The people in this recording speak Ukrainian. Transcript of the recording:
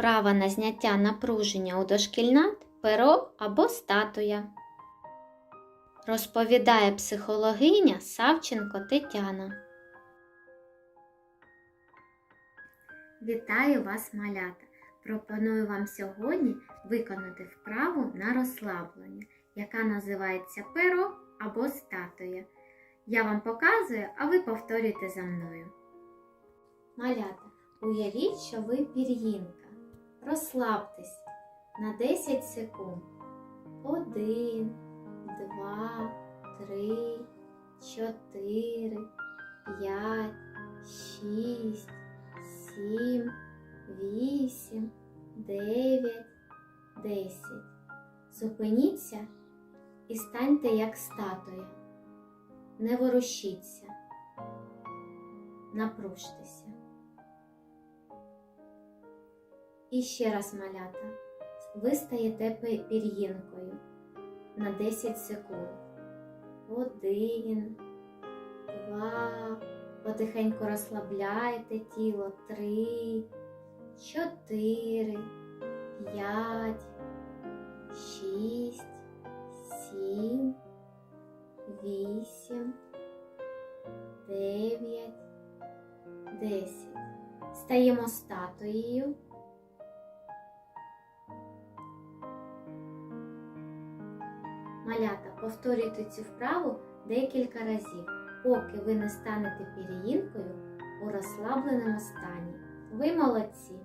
Вправа на зняття напруження у дошкільнат, перо або статуя. Розповідає психологиня Савченко Тетяна. Вітаю вас, малята! Пропоную вам сьогодні виконати вправу на розслаблення, яка називається перо або статуя. Я вам показую, а ви повторюйте за мною. Малята, уявіть, що ви пір'їнка. Розслабтесь на 10 секунд. Один, два, три, чотири, п'ять, шість, сім, вісім, дев'ять, десять. Зупиніться і станьте як статуя. Не ворушіться. Напружтеся. І ще раз малята. Ви стаєте пір'їнкою на 10 секунд. Один, два. Потихеньку розслабляйте тіло. Три, чотири, п'ять, шість, сім, вісім, дев'ять, десять. Стаємо статуєю. Малята, повторюйте цю вправу декілька разів, поки ви не станете пір'їнкою у розслабленому стані. Ви молодці!